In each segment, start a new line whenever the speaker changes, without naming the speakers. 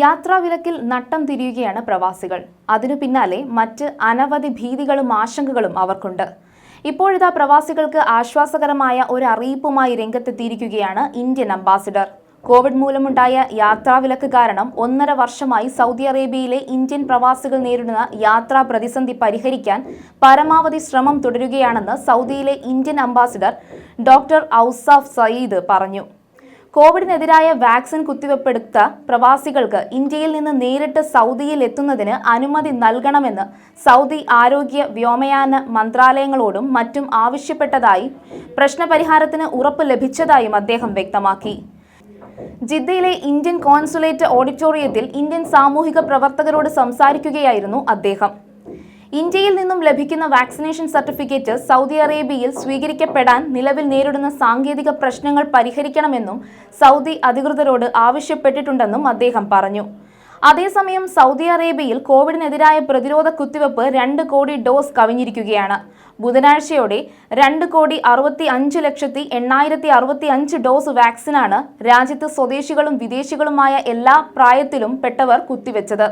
യാത്രാവിലക്കിൽ നട്ടം തിരിയുകയാണ് പ്രവാസികൾ. അതിനു പിന്നാലെ മറ്റ് അനവധി ഭീതികളും ആശങ്കകളും അവർക്കുണ്ട്. ഇപ്പോഴിതാ പ്രവാസികൾക്ക് ആശ്വാസകരമായ ഒരു അറിയിപ്പുമായി രംഗത്തെത്തിയിരിക്കുകയാണ് ഇന്ത്യൻ അംബാസിഡർ. കോവിഡ് മൂലമുണ്ടായ യാത്രാ വിലക്ക് കാരണം ഒന്നര വർഷമായി സൗദി അറേബ്യയിലെ ഇന്ത്യൻ പ്രവാസികൾ നേരിടുന്ന യാത്രാ പ്രതിസന്ധി പരിഹരിക്കാൻ പരമാവധി ശ്രമം തുടരുകയാണെന്ന് സൗദിയിലെ Indian ambassador doctor Ausaf Sayeed പറഞ്ഞു. കോവിഡിനെതിരായ വാക്സിൻ കുത്തിവെപ്പെടുത്ത പ്രവാസികൾക്ക് ഇന്ത്യയിൽ നിന്ന് നേരിട്ട് സൗദിയിൽ എത്തുന്നതിന് അനുമതി നൽകണമെന്ന് സൗദി ആരോഗ്യ വ്യോമയാന മന്ത്രാലയങ്ങളോടും മറ്റും ആവശ്യപ്പെട്ടതായി പ്രശ്നപരിഹാരത്തിന് ഉറപ്പ് ലഭിച്ചതായും അദ്ദേഹം വ്യക്തമാക്കി. ജിദ്ദയിലെ ഇന്ത്യൻ കോൺസുലേറ്റ് ഓഡിറ്റോറിയത്തിൽ ഇന്ത്യൻ സാമൂഹിക പ്രവർത്തകരോട് സംസാരിക്കുകയായിരുന്നു അദ്ദേഹം. ഇന്ത്യയിൽ നിന്നും ലഭിക്കുന്ന വാക്സിനേഷൻ സർട്ടിഫിക്കറ്റ് സൗദി അറേബ്യയിൽ സ്വീകരിക്കപ്പെടാൻ നിലവിൽ നേരിടുന്ന സാങ്കേതിക പ്രശ്നങ്ങൾ പരിഹരിക്കണമെന്നും സൗദി അധികൃതരോട് ആവശ്യപ്പെട്ടിട്ടുണ്ടെന്നും അദ്ദേഹം പറഞ്ഞു. അതേസമയം സൗദി അറേബ്യയിൽ കോവിഡിനെതിരായ പ്രതിരോധ കുത്തിവെപ്പ് രണ്ട് കോടി ഡോസ് കവിഞ്ഞിരിക്കുകയാണ്. ബുധനാഴ്ചയോടെ രണ്ട് കോടി അറുപത്തി അഞ്ച് ലക്ഷത്തി എണ്ണായിരത്തി അറുപത്തി അഞ്ച് ഡോസ് വാക്സിനാണ് രാജ്യത്ത് സ്വദേശികളും വിദേശികളുമായ എല്ലാ പ്രായത്തിലും പെട്ടവർ കുത്തിവെച്ചത്.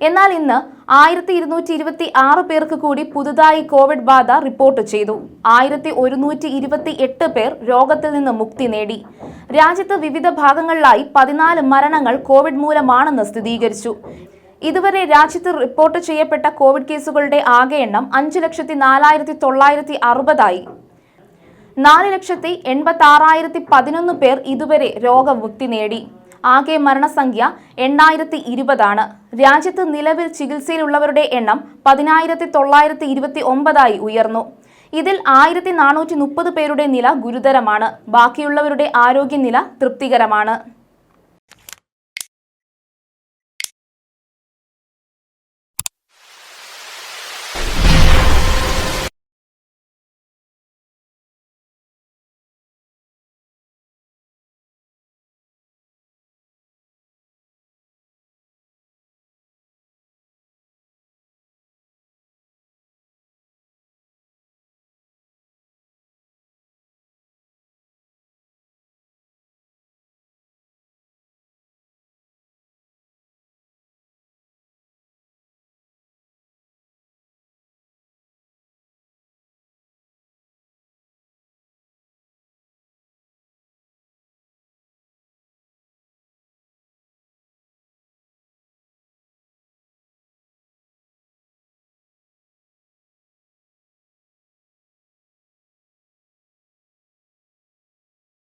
എന്നാൽ ഇന്ന് ആയിരത്തി ഇരുന്നൂറ്റി ഇരുപത്തി ആറ് പേർക്ക് കൂടി പുതുതായി കോവിഡ് ബാധ റിപ്പോർട്ട് ചെയ്തു. ആയിരത്തി ഒരുന്നൂറ്റി ഇരുപത്തി എട്ട് പേർ രോഗത്തിൽ നിന്ന് മുക്തി നേടി. രാജ്യത്ത് വിവിധ ഭാഗങ്ങളിലായി പതിനാല് മരണങ്ങൾ കോവിഡ് മൂലമാണെന്ന് സ്ഥിരീകരിച്ചു. ഇതുവരെ രാജ്യത്ത് റിപ്പോർട്ട് ചെയ്യപ്പെട്ട കോവിഡ് കേസുകളുടെ ആകെ എണ്ണം അഞ്ച് ലക്ഷത്തി നാലായിരത്തി തൊള്ളായിരത്തി അറുപതായി നാല് ലക്ഷത്തി എൺപത്തി ആറായിരത്തി പതിനൊന്ന് പേർ ഇതുവരെ രോഗമുക്തി നേടി. ആകെ മരണസംഖ്യ എണ്ണായിരത്തി ഇരുപതാണ് രാജ്യത്ത് നിലവിൽ ചികിത്സയിലുള്ളവരുടെ എണ്ണം പതിനായിരത്തി തൊള്ളായിരത്തി ഇരുപത്തി ഒമ്പതായി ഉയർന്നു. ഇതിൽ ആയിരത്തി നാനൂറ്റി മുപ്പത് പേരുടെ നില ഗുരുതരമാണ്. ബാക്കിയുള്ളവരുടെ ആരോഗ്യനില തൃപ്തികരമാണ്.